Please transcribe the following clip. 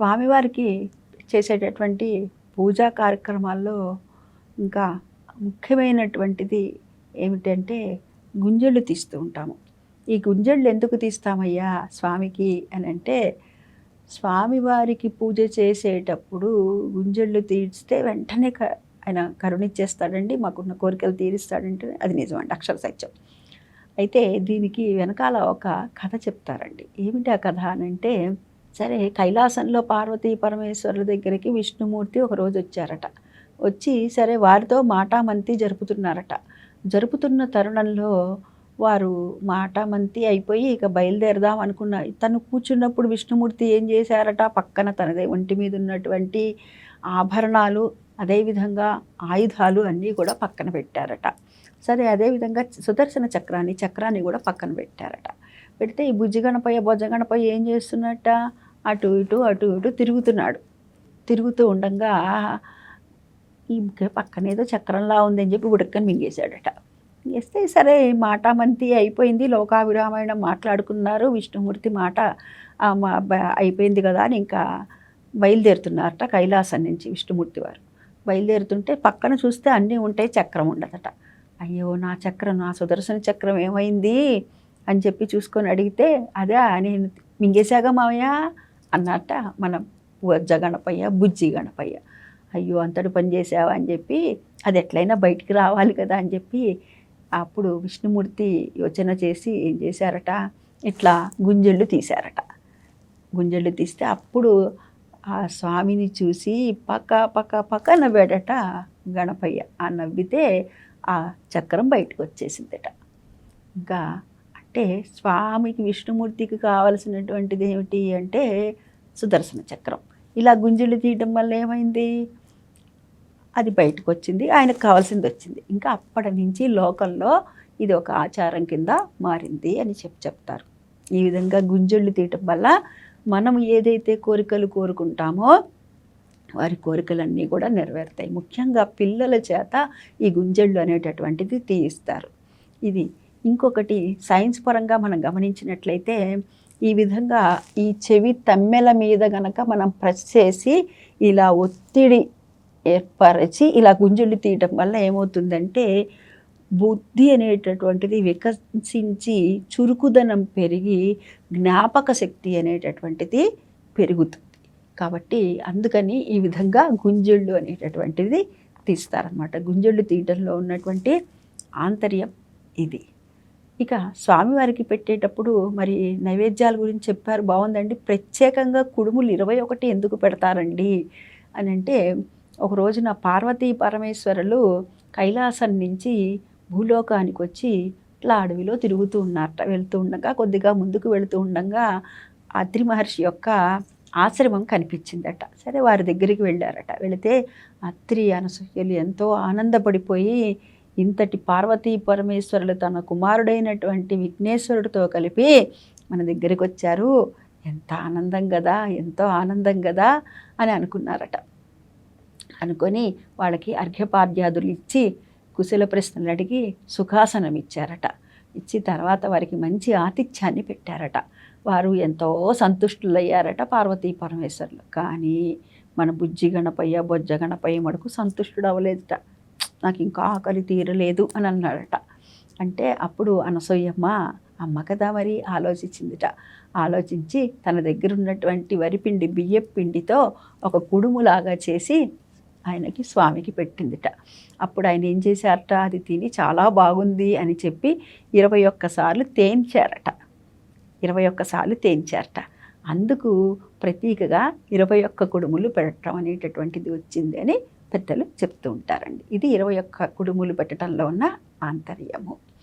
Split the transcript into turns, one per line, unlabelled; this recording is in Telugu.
స్వామివారికి చేసేటటువంటి పూజా కార్యక్రమాల్లో ఇంకా ముఖ్యమైనటువంటిది ఏమిటంటే గుంజళ్ళు తీస్తూ ఉంటాము. ఈ గుంజళ్ళు ఎందుకు తీస్తామయ్యా స్వామికి అని అంటే స్వామివారికి పూజ చేసేటప్పుడు గుంజళ్ళు తీస్తే వెంటనే క ఆయన కరుణిచ్చేస్తాడండి మాకున్న కోరికలు తీరుస్తాడంటే అది నిజమండి అక్షర సత్యం. అయితే దీనికి వెనకాల ఒక కథ చెప్తారండి. ఏమిటి ఆ కథ అని అంటే సరే కైలాసంలో పార్వతీ పరమేశ్వరుల దగ్గరికి విష్ణుమూర్తి ఒకరోజు వచ్చారట. వచ్చి సరే వారితో మాటామంతి జరుపుతున్నారట. జరుపుతున్న తరుణంలో వారు మాటామంతి అయిపోయి ఇక బయలుదేరదాం అనుకున్న తను కూర్చున్నప్పుడు విష్ణుమూర్తి ఏం చేశారట? పక్కన తనదే ఒంటి మీద ఉన్నటువంటి ఆభరణాలు అదేవిధంగా ఆయుధాలు అన్నీ కూడా పక్కన పెట్టారట. సరే అదేవిధంగా సుదర్శన చక్రాన్ని చక్రాన్ని కూడా పక్కన పెట్టారట. పెడితే ఈ బుజ్జిగణపయ్య బొజ్జగణపయ్య ఏం చేస్తున్నట్ట? అటు ఇటు అటు ఇటు తిరుగుతున్నాడు. తిరుగుతూ ఉండగా ఇంకా పక్కన ఏదో చక్రంలా ఉందని చెప్పి ఉడక్కని మింగేశాడట. మింగేస్తే సరే మాటామంతి అయిపోయింది లోకావిరామాయణం మాట్లాడుకున్నారు విష్ణుమూర్తి మాట మా- బ- అయిపోయింది కదా అని ఇంకా బయలుదేరుతున్నారట కైలాసం నుంచి విష్ణుమూర్తి వారు. బయలుదేరుతుంటే పక్కన చూస్తే అన్నీ ఉంటాయి చక్రం ఉండదట. అయ్యో నా చక్రం నా సుదర్శన చక్రం ఏమైంది? అని చెప్పి చూసుకొని అడిగితే అదే నేను మింగేశాగా మావయ్య? అన్నట్ట మన వజ్జ గణపయ్య బుజ్జి గణపయ్య. అయ్యో అంతటి పని చేసావా? అని చెప్పి అది ఎట్లయినా బయటికి రావాలి కదా అని చెప్పి అప్పుడు విష్ణుమూర్తి యోచన చేసి ఏం చేశారట ఇట్లా గుంజళ్ళు తీశారట. గుంజళ్ళు తీస్తే అప్పుడు ఆ స్వామిని చూసి పక్క పక్క పక్క నవ్వాడట గణపయ్య. ఆ నవ్వితే ఆ చక్రం బయటకు వచ్చేసిందట. ఇంకా అంటే స్వామికి విష్ణుమూర్తికి కావలసినటువంటిది ఏమిటి అంటే సుదర్శన చక్రం. ఇలా గుంజలు తీయడం వల్ల ఏమైంది? అది బయటకు వచ్చింది ఆయనకు కావాల్సింది వచ్చింది. ఇంకా అప్పటి నుంచి లోకంలో ఇది ఒక ఆచారం కింద మారింది అని చెప్పి చెప్తారు. ఈ విధంగా గుంజళ్ళు తీయటం వల్ల మనం ఏదైతే కోరికలు కోరుకుంటామో వారి కోరికలన్నీ కూడా నెరవేరుతాయి. ముఖ్యంగా పిల్లల చేత ఈ గుంజళ్ళు అనేటటువంటిది తీయిస్తారు. ఇది ఇంకొకటి సైన్స్ పరంగా మనం గమనించినట్లయితే ఈ విధంగా ఈ చెవి తమ్మెల మీద గనక మనం ప్రెస్ చేసి ఇలా ఒత్తిడి ఏర్పరిచి ఇలా గుంజుళ్ళు తీయటం వల్ల ఏమవుతుందంటే బుద్ధి అనేటటువంటిది వికసించి చురుకుదనం పెరిగి జ్ఞాపక శక్తి అనేటటువంటిది పెరుగుతుంది. కాబట్టి అందుకని ఈ విధంగా గుంజుళ్ళు అనేటటువంటిది తీస్తారనమాట గుంజళ్ళు తీయటంలో ఉన్నటువంటి ఆంతర్యం ఇది. ఇక స్వామివారికి పెట్టేటప్పుడు మరి నైవేద్యాల గురించి చెప్పారు బాగుందండి. ప్రత్యేకంగా కుడుములు ఇరవై ఒకటి ఎందుకు పెడతారండి? అని అంటే ఒక రోజున పార్వతీ పరమేశ్వరులు కైలాసం నుంచి భూలోకానికి వచ్చి ఇట్లా అడవిలో తిరుగుతూ ఉన్నారట. వెళ్తూ ఉండగా కొద్దిగా ముందుకు వెళుతూ ఉండగా అత్రి మహర్షి యొక్క ఆశ్రమం కనిపించిందట. సరే వారి దగ్గరికి వెళ్ళారట. వెళితే అత్రి అనసూయలు ఎంతో ఆనందపడిపోయి ఇంతటి పార్వతీ పరమేశ్వరులు తన కుమారుడైనటువంటి విఘ్నేశ్వరుడితో కలిపి మన దగ్గరికి వచ్చారు. ఎంత ఆనందం కదా ఎంతో ఆనందం కదా అని అనుకున్నారట. అనుకొని వాళ్ళకి అర్ఘ్యపాద్యాదులు ఇచ్చి కుశల ప్రశ్నలు అడిగి సుఖాసనం ఇచ్చారట. ఇచ్చి తర్వాత వారికి మంచి ఆతిథ్యాన్ని పెట్టారట. వారు ఎంతో సంతుష్టులయ్యారట పార్వతీ పరమేశ్వరులు. కానీ మన బుజ్జి గణపయ్య బొజ్జ గణపయ్య మడుకు సంతుష్టుడు అవ్వలేదుట నాకు ఇంకా ఆకలి తీరలేదు అని అన్నాడట అంటే అప్పుడు అనసూయమ్మ అమ్మ కదా మరి ఆలోచించిందిట. ఆలోచించి తన దగ్గర ఉన్నటువంటి వరిపిండి బియ్యపు పిండితో ఒక కుడుములాగా చేసి ఆయనకి స్వామికి పెట్టిందిట. అప్పుడు ఆయన ఏం చేశారట? అది తిని చాలా బాగుంది అని చెప్పి ఇరవై ఒక్కసార్లు తేంచారట. ఇరవై ఒక్కసార్లు తేంచారట. అందుకు ప్రతీకగా ఇరవై ఒక్క కుడుములు పెట్టడం అనేటటువంటిది వచ్చింది అని పెద్దలు చెప్తూ ఉంటారండి. ఇది ఇరవై ఒక్క కుడుములు పెట్టడంలో ఉన్న ఆంతర్యము.